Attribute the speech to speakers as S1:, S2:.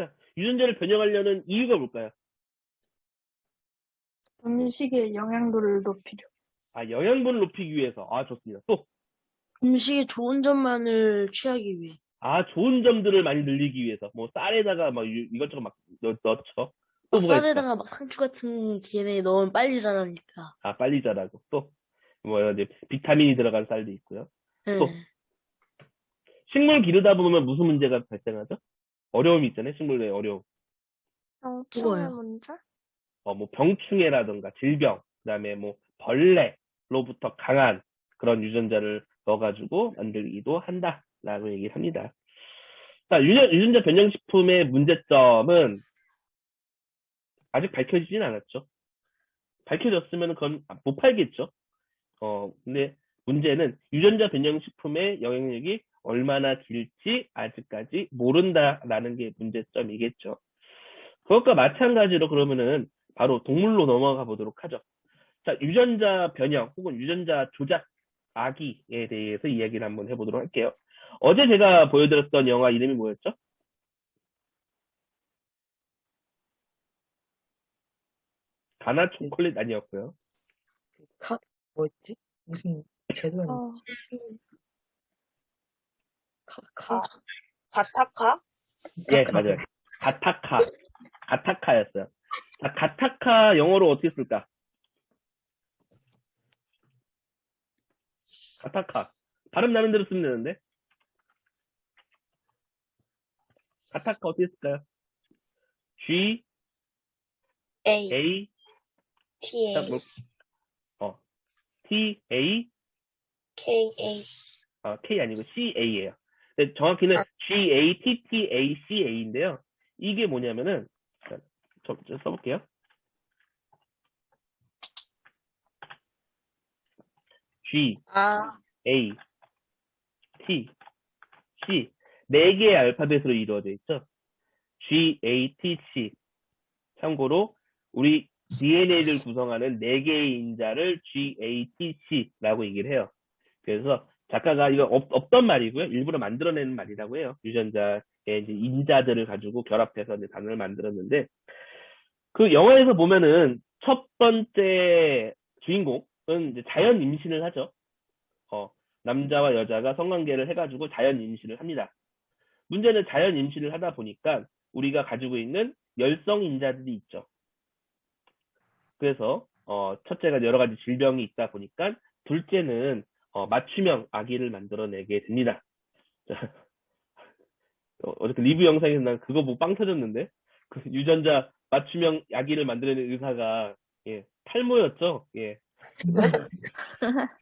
S1: 자, 유전자를 변형하려는 이유가 뭘까요?
S2: 음식의 영양도를 높이려.
S1: 아, 영양분을 높이기 위해서. 아, 좋습니다. 또,
S3: 음식의 좋은 점만을 취하기 위해.
S1: 아, 좋은 점들을 많이 늘리기 위해서. 뭐, 쌀에다가 막 유- 이것저것 막 넣, 넣죠. 또 뭐가 있어?
S3: 쌀에다가 막 상추 같은 DNA 넣으면 빨리 자라니까.
S1: 아, 빨리 자라고. 또, 뭐, 이제 비타민이 들어간 쌀도 있고요.
S3: 예.
S1: 또. 식물 기르다 보면 무슨 문제가 발생하죠? 어려움이 있잖아요. 식물의 어려움.
S2: 병충해 문제?
S1: 어, 뭐, 병충해라든가 질병, 그 다음에 뭐, 벌레로부터 강한 그런 유전자를 넣어가지고 만들기도 한다라고 얘기를 합니다. 자, 유전, 유전자 변형식품의 문제점은 아직 밝혀지진 않았죠. 밝혀졌으면 그건 못 팔겠죠. 어, 근데 문제는 유전자 변형식품의 영향력이 얼마나 길지 아직까지 모른다라는 게 문제점이겠죠. 그것과 마찬가지로 그러면은 바로 동물로 넘어가 보도록 하죠. 자, 유전자 변형 혹은 유전자 조작 아기에 대해서 이야기를 한번 해보도록 할게요. 어제 제가 보여드렸던 영화 이름이 뭐였죠? 가나 초콜릿 아니었고요.
S4: 카, 뭐였지? 무슨 제도였나?
S2: 어,
S5: 아, 가타카?
S1: 예, 맞아요. 가타카. 가타카였어요. 자, 가타카 영어로 어떻게 쓸까? 가타카. 발음 나는 대로 쓰면 되는데. 가타카 어떻게 쓸까요? G,
S5: A,
S1: A,
S5: T,
S1: 자,
S5: A,
S1: 뭐, 어, T, A,
S5: K, A.
S1: 어, K 아니고 CA예요. 정확히는
S5: 아.
S1: GATTACA인데요. 이게 뭐냐면은 자, 저, 저 써볼게요. G,
S5: 아,
S1: A, T, C 네 개의 알파벳으로 이루어져 있죠. G, A, T, C. 참고로 우리 DNA를 구성하는 네 개의 인자를 G, A, T, C라고 얘기를 해요. 그래서 작가가 이거 없, 없던 말이고요. 일부러 만들어내는 말이라고 해요. 유전자의 인자들을 가지고 결합해서 이제 단어를 만들었는데 그 영화에서 보면은 첫 번째 주인공은 이제 자연 임신을 하죠. 어, 남자와 여자가 성관계를 해가지고 자연 임신을 합니다. 문제는 자연 임신을 하다 보니까 우리가 가지고 있는 열성 인자들이 있죠. 그래서 어, 첫째가 여러 가지 질병이 있다 보니까 둘째는 어, 맞춤형 아기를 만들어내게 됩니다. 자, 어, 어저께 리뷰 영상에서 난 그거 보고 빵 터졌는데 그 유전자 맞춤형 아기를 만들어낸 의사가 예, 탈모였죠. 예.